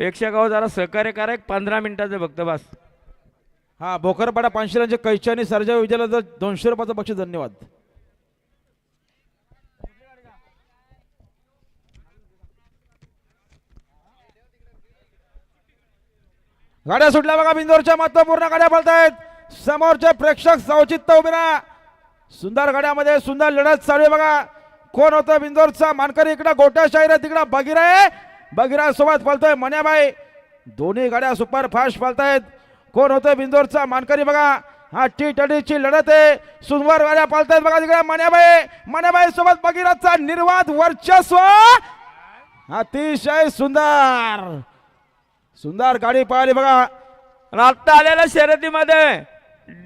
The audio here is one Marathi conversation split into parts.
प्रेक्षकावर जरा सहकार्य करा एक पंधरा मिनिटाचं फक्त बस. हा बोकरपाडा पाचशे कैची आणि सर्जा विजयाला दोनशे रुपयाचं बक्षीस धन्यवाद. गाड्या सुटल्या बघा बिंदोरच्या महत्त्वपूर्ण गाड्या बोलतायत समोरचे प्रेक्षक सावचित्त उभे राहा. सुंदर गाड्यामध्ये सुंदर लढत चालू आहे बघा. कोण होतं बिंदोरचा मानकरी? इकडं गोट्या शाहीर तिकडं बगिरा आहे बगिरा सोबत पळतोय मन्याबाई दोन्ही गाड्या सुपर फास्ट पळतायत. कोण होतं बिंदोरचा मानकरी बघा. हा टी ट्वेंटीची लढत आहे. सुंदर गाड्या पळतायत बघा तिकडे मन्याबाई मन्याबाई सोबत बगिराचा निर्वाद वर्चस्व. अतिशय सुंदर. सुंदर गाडी पळाली बघा. आत्ता आलेल्या शर्यतीमध्ये.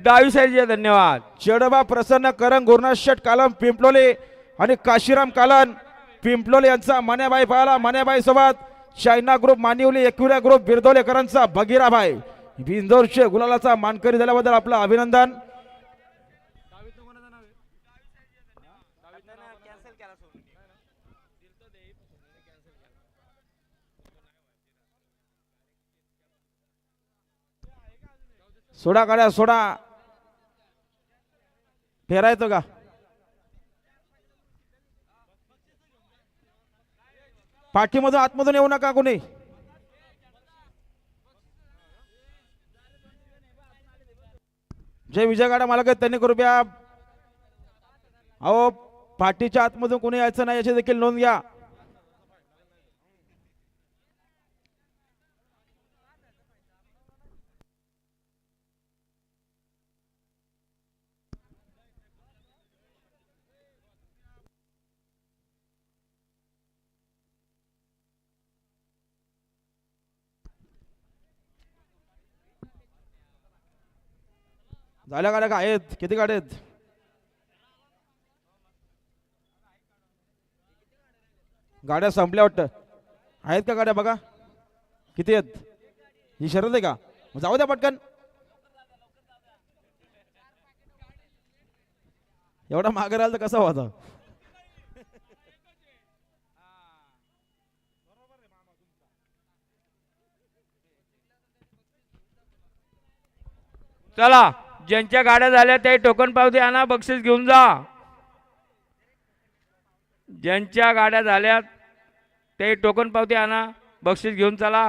डावी साईडचे धन्यवाद. चेडोबा प्रसन्न करंग गुरुनाथ शेठ कालम पिंपलोली आणि काशीराम कालन. पिंपलोले यांचा मन्याबाई पाहिला मन्याबाई सोबत China group Manivali Ekvira group बिरदोलेकरांचा Bhagirabai. बिंदोरचे गुलालाचा मानकरी झाल्याबद्दल आपलं अभिनंदन. सोडा गाड्या सोडा. फेरायतो का? पाठीमधून आतमधून येऊ नका कोणी. जे विजय गाडा मला काही त्यांनी कृपया अहो पाठीच्या आतमधून कोणी यायचं नाही याची देखील नोंद घ्या. झाल्या गाड्या का आहेत किती गाड्या आहेत गाड्या संपल्या वाटतं आहेत का गाड्या बघा किती आहेत ही शरद आहे का मग जाऊ द्या पटकन एवढा मागे राहिला तर कसा होता चला ज्यांच्या गाड्या झाल्या ते टोकन पावती आणा बक्षीस घेऊन जा. ज्यांच्या गाड्या झाल्या ते टोकन पावती आणा बक्षीस घेऊन चला.